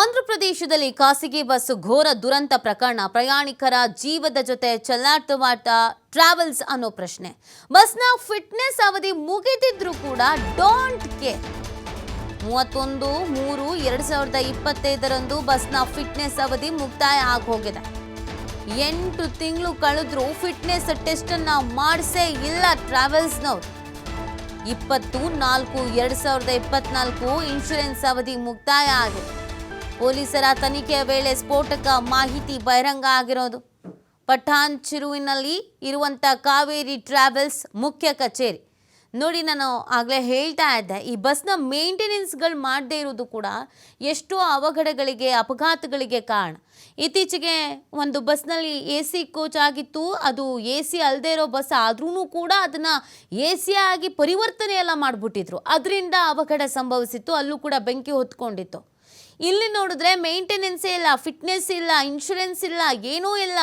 ಆಂಧ್ರಪ್ರದೇಶದಲ್ಲಿ ಖಾಸಗಿ ಬಸ್ ಘೋರ ದುರಂತ ಪ್ರಕರಣ. ಪ್ರಯಾಣಿಕರ ಜೀವದ ಜೊತೆ ಚೆಲ್ಲಾಟವಾಟ ಟ್ರಾವೆಲ್ಸ್ ಅನ್ನೋ ಪ್ರಶ್ನೆ. ಬಸ್ನ ಫಿಟ್ನೆಸ್ ಅವಧಿ ಮುಗಿದಿದ್ರೂ ಕೂಡ ಡೋಂಟ್ ಕೇರ್. ಮೂವತ್ತೊಂದು, ಮೂರು, ಎರಡು ಸಾವಿರದ ಇಪ್ಪತ್ತೈದರಂದು ಬಸ್ನ ಫಿಟ್ನೆಸ್ ಅವಧಿ ಮುಕ್ತಾಯ ಆಗೋಗಿದೆ ಎಂಟು ತಿಂಗಳು ಕಳೆದ್ರೂ ಫಿಟ್ನೆಸ್ ಟೆಸ್ಟ್ ಅನ್ನ ಮಾಡಿಸೇ ಇಲ್ಲ ಟ್ರಾವೆಲ್ಸ್ನವ್ರು. ಇಪ್ಪತ್ತು, ನಾಲ್ಕು, ಎರಡು ಸಾವಿರದ ಇಪ್ಪತ್ನಾಲ್ಕು ಇನ್ಶೂರೆನ್ಸ್ ಅವಧಿ ಮುಕ್ತಾಯ ಆಗಿದೆ. ಪೊಲೀಸರ ತನಿಖೆಯ ವೇಳೆ ಸ್ಫೋಟಕ ಮಾಹಿತಿ ಬಹಿರಂಗ ಆಗಿರೋದು. ಪಠಾಣ್ ಚಿರುವಿನಲ್ಲಿ ಇರುವಂಥ ಕಾವೇರಿ ಟ್ರಾವೆಲ್ಸ್ ಮುಖ್ಯ ಕಚೇರಿ. ನೋಡಿ, ನಾನು ಆಗಲೇ ಹೇಳ್ತಾ ಇದ್ದೆ, ಈ ಬಸ್ನ ಮೇಂಟೆನೆನ್ಸ್ಗಳು ಮಾಡದೇ ಇರೋದು ಕೂಡ ಎಷ್ಟೋ ಅವಘಡಗಳಿಗೆ, ಅಪಘಾತಗಳಿಗೆ ಕಾರಣ. ಇತ್ತೀಚೆಗೆ ಒಂದು ಬಸ್ನಲ್ಲಿ ಎ ಸಿ ಕೋಚ್ ಆಗಿತ್ತು, ಅದು ಎ ಸಿ ಅಲ್ಲದೆ ಇರೋ ಬಸ್ ಆದ್ರೂ ಕೂಡ ಅದನ್ನು ಎ ಸಿ ಆಗಿ ಪರಿವರ್ತನೆ ಎಲ್ಲ ಮಾಡಿಬಿಟ್ಟಿದ್ರು. ಅದರಿಂದ ಅವಘಡ ಸಂಭವಿಸಿತ್ತು, ಅಲ್ಲೂ ಕೂಡ ಬೆಂಕಿ ಹೊತ್ಕೊಂಡಿತ್ತು. ಇಲ್ಲಿ ನೋಡಿದ್ರೆ ಮೇಂಟೆನೆನ್ಸೇ ಇಲ್ಲ ಫಿಟ್ನೆಸ್ ಇಲ್ಲ ಇನ್ಶೂರೆನ್ಸ್ ಇಲ್ಲ, ಏನೂ ಇಲ್ಲ.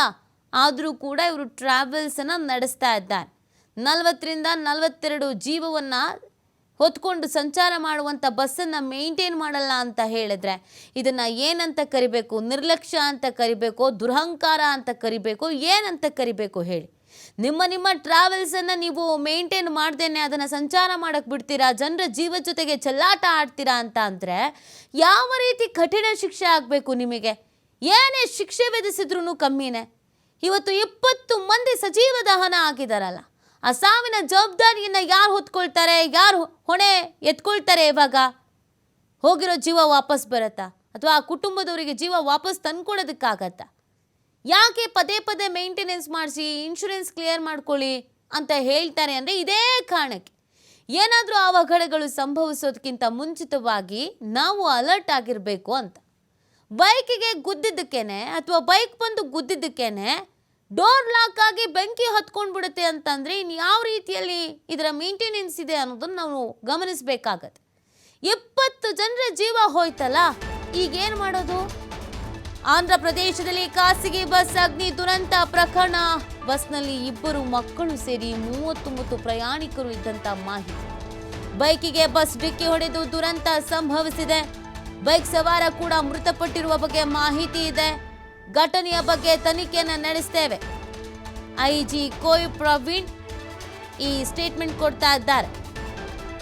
ಆದರೂ ಕೂಡ ಇವರು ಟ್ರಾವೆಲ್ಸನ್ನು ನಡೆಸ್ತಾ ಇದ್ದಾರೆ. ನಲವತ್ತರಿಂದ ನಲವತ್ತೆರಡು ಜೀವವನ್ನು ಹೊತ್ಕೊಂಡು ಸಂಚಾರ ಮಾಡುವಂಥ ಬಸ್ಸನ್ನು ಮೇಂಟೈನ್ ಮಾಡಲ್ಲ ಅಂತ ಹೇಳಿದ್ರೆ, ಇದನ್ನು ಏನಂತ ಕರಿಬೇಕು? ನಿರ್ಲಕ್ಷ್ಯ ಅಂತ ಕರಿಬೇಕು? ದುರಹಂಕಾರ ಅಂತ ಕರಿಬೇಕು? ಏನಂತ ಕರಿಬೇಕು ಹೇಳಿ. ನಿಮ್ಮ ನಿಮ್ಮ ಟ್ರಾವೆಲ್ಸನ್ನು ನೀವು ಮೇಂಟೈನ್ ಮಾಡ್ದೇನೆ, ಅದನ್ನು ಸಂಚಾರ ಮಾಡೋಕ್ಕೆ ಬಿಡ್ತೀರಾ? ಜನರ ಜೀವ ಜೊತೆಗೆ ಚೆಲ್ಲಾಟ ಆಡ್ತೀರಾ ಅಂತ ಅಂದರೆ ಯಾವ ರೀತಿ ಕಠಿಣ ಶಿಕ್ಷೆ ಆಗಬೇಕು ನಿಮಗೆ? ಏನೇ ಶಿಕ್ಷೆ ವಿಧಿಸಿದ್ರೂ ಕಮ್ಮಿನೇ. ಇವತ್ತು ಇಪ್ಪತ್ತು ಮಂದಿ ಸಜೀವ ದಹನ ಆಗಿದಾರಲ್ಲ, ಆ ಸಾವಿನ ಜವಾಬ್ದಾರಿಯನ್ನು ಯಾರು ಹೊತ್ಕೊಳ್ತಾರೆ, ಯಾರು ಹೊಣೆ ಎತ್ಕೊಳ್ತಾರೆ ಇವಾಗ? ಹೋಗಿರೋ ಜೀವ ವಾಪಸ್ ಬರುತ್ತಾ? ಅಥವಾ ಆ ಕುಟುಂಬದವರಿಗೆ ಜೀವ ವಾಪಸ್ ತಂದ್ಕೊಡೋದಕ್ಕಾಗತ್ತಾ? ಯಾಕೆ ಪದೇ ಪದೇ ಮೇಂಟೆನೆನ್ಸ್ ಮಾಡಿಸಿ ಇನ್ಶೂರೆನ್ಸ್ ಕ್ಲಿಯರ್ ಮಾಡ್ಕೊಳ್ಳಿ ಅಂತ ಹೇಳ್ತಾರೆ ಅಂದರೆ ಇದೇ ಕಾರಣಕ್ಕೆ. ಏನಾದರೂ ಅವಘಡಗಳು ಸಂಭವಿಸೋದಕ್ಕಿಂತ ಮುಂಚಿತವಾಗಿ ನಾವು ಅಲರ್ಟ್ ಆಗಿರಬೇಕು ಅಂತ. ಬೈಕಿಗೆ ಗುದ್ದಿದ್ದಕ್ಕೇನೆ ಅಥವಾ ಬೈಕ್ ಬಂದು ಗುದ್ದಿದ್ದಕ್ಕೇನೆ ಡೋರ್ ಲಾಕ್ ಆಗಿ ಬೆಂಕಿ ಹತ್ಕೊಂಡು ಬಿಡುತ್ತೆ ಅಂತಂದರೆ ಇನ್ನು ಯಾವ ರೀತಿಯಲ್ಲಿ ಇದರ ಮೇಂಟೆನೆನ್ಸ್ ಇದೆ ಅನ್ನೋದನ್ನು ನಾವು ಗಮನಿಸಬೇಕಾಗತ್ತೆ. ಇಪ್ಪತ್ತು ಜನರ ಜೀವ ಹೋಯ್ತಲ್ಲ, ಈಗೇನು ಮಾಡೋದು? ಆಂಧ್ರ ಪ್ರದೇಶದಲ್ಲಿ ಖಾಸಗಿ ಬಸ್ ಅಗ್ನಿ ದುರಂತ ಪ್ರಕರಣ. ಬಸ್ನಲ್ಲಿ ಇಬ್ಬರು ಮಕ್ಕಳು ಸೇರಿ ಮೂವತ್ತೊಂಬತ್ತು ಪ್ರಯಾಣಿಕರು ಇದ್ದಂತ ಮಾಹಿತಿ. ಬೈಕಿಗೆ ಬಸ್ ಡಿಕ್ಕಿ ಹೊಡೆದು ದುರಂತ ಸಂಭವಿಸಿದೆ. ಬೈಕ್ ಸವಾರ ಕೂಡ ಮೃತಪಟ್ಟಿರುವ ಬಗ್ಗೆ ಮಾಹಿತಿ ಇದೆ. ಘಟನೆಯ ಬಗ್ಗೆ ತನಿಖೆಯನ್ನು ನಡೆಸ್ತೇವೆ. ಐಜಿ ಕೋಯ್ ಪ್ರವೀಣ್ ಈ ಸ್ಟೇಟ್ಮೆಂಟ್ ಕೊಡ್ತಾ ಇದ್ದಾರೆ.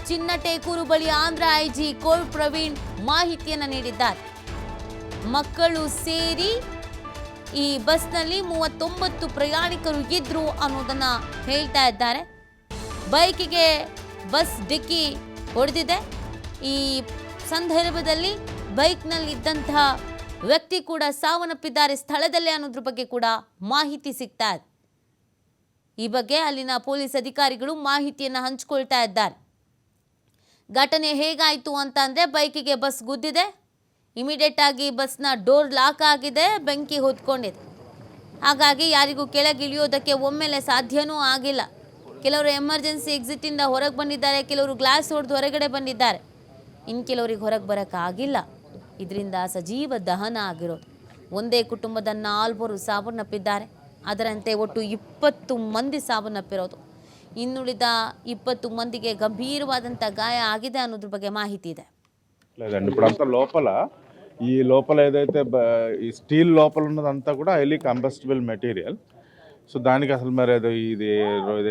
ಚಿನ್ನಟೇಕೂರು ಬಳಿ ಆಂಧ್ರ ಐಜಿ ಕೋಯ್ ಪ್ರವೀಣ್ ಮಾಹಿತಿಯನ್ನು ನೀಡಿದ್ದಾರೆ. ಮಕ್ಕಳು ಸೇರಿ ಈ ಬಸ್ನಲ್ಲಿ ಮೂವತ್ತೊಂಬತ್ತು ಪ್ರಯಾಣಿಕರು ಇದ್ರು ಅನ್ನೋದನ್ನ ಹೇಳ್ತಾ ಇದ್ದಾರೆ. ಬೈಕಿಗೆ ಬಸ್ ಡಿಕ್ಕಿ ಹೊಡೆದಿದೆ. ಈ ಸಂದರ್ಭದಲ್ಲಿ ಬೈಕ್ನಲ್ಲಿದ್ದಂತಹ ವ್ಯಕ್ತಿ ಕೂಡ ಸಾವನ್ನಪ್ಪಿದ್ದಾರೆ. ಸ್ಥಳದಲ್ಲೇ ಅನ್ನೋದ್ರ ಬಗ್ಗೆ ಕೂಡ ಮಾಹಿತಿ ಸಿಗ್ತಾ ಇದೆ. ಈ ಬಗ್ಗೆ ಅಲ್ಲಿನ ಪೊಲೀಸ್ ಅಧಿಕಾರಿಗಳು ಮಾಹಿತಿಯನ್ನು ಹಂಚಿಕೊಳ್ತಾ ಇದ್ದಾರೆ. ಘಟನೆ ಹೇಗಾಯಿತು ಅಂತ ಅಂದರೆ ಬೈಕಿಗೆ ಬಸ್ ಗುದ್ದಿದೆ. ಇಮಿಡಿಯೇಟ್ ಆಗಿ ಬಸ್ನ ಡೋರ್ ಲಾಕ್ ಆಗಿದೆ, ಬೆಂಕಿ ಹೊತ್ಕೊಂಡಿದೆ. ಹಾಗಾಗಿ ಯಾರಿಗೂ ಕೆಳಗಿಳಿಯೋದಕ್ಕೆ ಒಮ್ಮೆಲೆ ಸಾಧ್ಯನೂ ಆಗಿಲ್ಲ. ಕೆಲವರು ಎಮರ್ಜೆನ್ಸಿ ಎಕ್ಸಿಟಿಂದ ಹೊರಗೆ ಬಂದಿದ್ದಾರೆ, ಕೆಲವರು ಗ್ಲಾಸ್ ಹೊಡೆದು ಹೊರಗಡೆ ಬಂದಿದ್ದಾರೆ. ಇನ್ನು ಕೆಲವರಿಗೆ ಹೊರಗೆ ಬರೋಕ್ಕಾಗಿಲ್ಲ ಇದರಿಂದ ಸಜೀವ ದಹನ ಆಗಿರೋದು. ಒಂದೇ ಕುಟುಂಬದ ನಾಲ್ವರು ಸಾವನ್ನಪ್ಪಿದ್ದಾರೆ. ಅದರಂತೆ ಒಟ್ಟು ಇಪ್ಪತ್ತು ಮಂದಿ ಸಾವನ್ನಪ್ಪಿರೋದು. ಇನ್ನುಳಿದ ಇಪ್ಪತ್ತು ಮಂದಿಗೆ ಗಂಭೀರವಾದಂಥ ಗಾಯ ಆಗಿದೆ ಅನ್ನೋದ್ರ ಬಗ್ಗೆ ಮಾಹಿತಿ ಇದೆ. ಲೋಪಲ? ఈ లోపల ఏదైతే బ- ఈ స్టీల్ లోపల ఉన్నదంతా కూడా హైలీ కంబస్టిబుల్ మెటీరియల్. సో దానికి అసలు మరి అది ఇది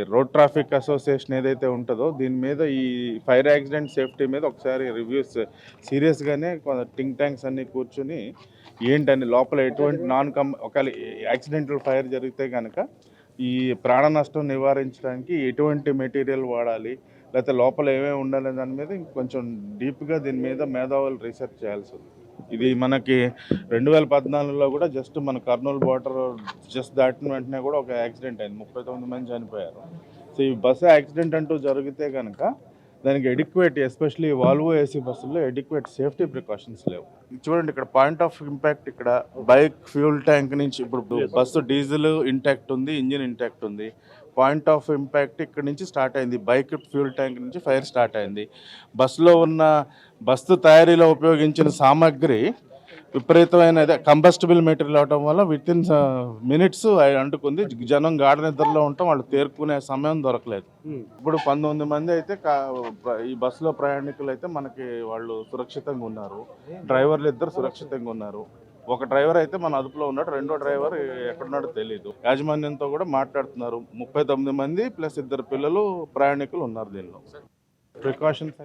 రోడ్ ట్రాఫిక్ అసోసియేషన్ ఏదైతే ఉంటుందో దీని మీద ఈ ఫైర్ యాక్సిడెంట్ సేఫ్టీ మీద ఒకసారి రివ్యూస్ సీరియస్గానే టింక్ ట్యాంక్స్ అన్నీ కూర్చుని ఏంటని లోపల ఎటువంటి నాన్ కం ఒకవేళ యాక్సిడెంటల్ ఫైర్ జరిగితే కనుక ఈ ప్రాణ నష్టం నివారించడానికి ఎటువంటి మెటీరియల్ వాడాలి లేకపోతే లోపల ఏమేమి ఉండాలి దాని మీద ఇంకొంచెం డీప్గా దీని మీద మేధావులు రీసెర్చ్ చేయాల్సి ఉంది. ఇది మనకి రెండు వేల పద్నాలుగులో కూడా జస్ట్ మన కర్నూలు బార్డర్ జస్ట్ దాటిన వెంటనే కూడా ఒక యాక్సిడెంట్ అయింది. ముప్పై తొమ్మిది మంది చనిపోయారు. సో ఈ బస్సు యాక్సిడెంట్ అంటూ జరిగితే కనుక దానికి ఎడిక్వేట్ ఎస్పెషలీ వాల్వో ఏసీ బస్సుల్లో ఎడిక్వేట్ సేఫ్టీ ప్రికాషన్స్ లేవు. చూడండి ఇక్కడ పాయింట్ ఆఫ్ ఇంపాక్ట్ ఇక్కడ బైక్ ఫ్యూల్ ట్యాంక్ నుంచి ఇప్పుడు బస్సు డీజిల్ ఇంటాక్ట్ ఉంది ఇంజిన్ ఇంటాక్ట్ ఉంది. పాయింట్ ఆఫ్ ఇంపాక్ట్ ఇక్కడ నుంచి స్టార్ట్ అయింది. బైక్ ఫ్యూల్ ట్యాంక్ నుంచి ఫైర్ స్టార్ట్ అయింది. బస్సులో ఉన్న బస్సు తయారీలో ఉపయోగించిన సామాగ్రి విపరీతమైన కంబస్టబుల్ మెటీరియల్ అవటం వల్ల విత్ ఇన్ మినిట్స్ అంటుకుంది. జనం గాఢ నిద్రలో ఉంటాం. వాళ్ళు తేరుకునే సమయం దొరకలేదు. ఇప్పుడు పంతొమ్మిది మంది అయితే ఈ బస్సులో ప్రయాణికులు అయితే మనకి వాళ్ళు సురక్షితంగా ఉన్నారు. డ్రైవర్లు ఇద్దరు సురక్షితంగా ఉన్నారు. ఒక డ్రైవర్ అయితే మన అదుపులో ఉన్నాడు రెండో డ్రైవర్ ఎక్కడున్నాడో తెలియదు యాజమాన్యంతో కూడా మాట్లాడుతున్నారు. ముప్పై తొమ్మిది మంది ప్లస్ ఇద్దరు పిల్లలు ప్రయాణికులు ఉన్నారు దీనిలో. ప్రికాషన్స్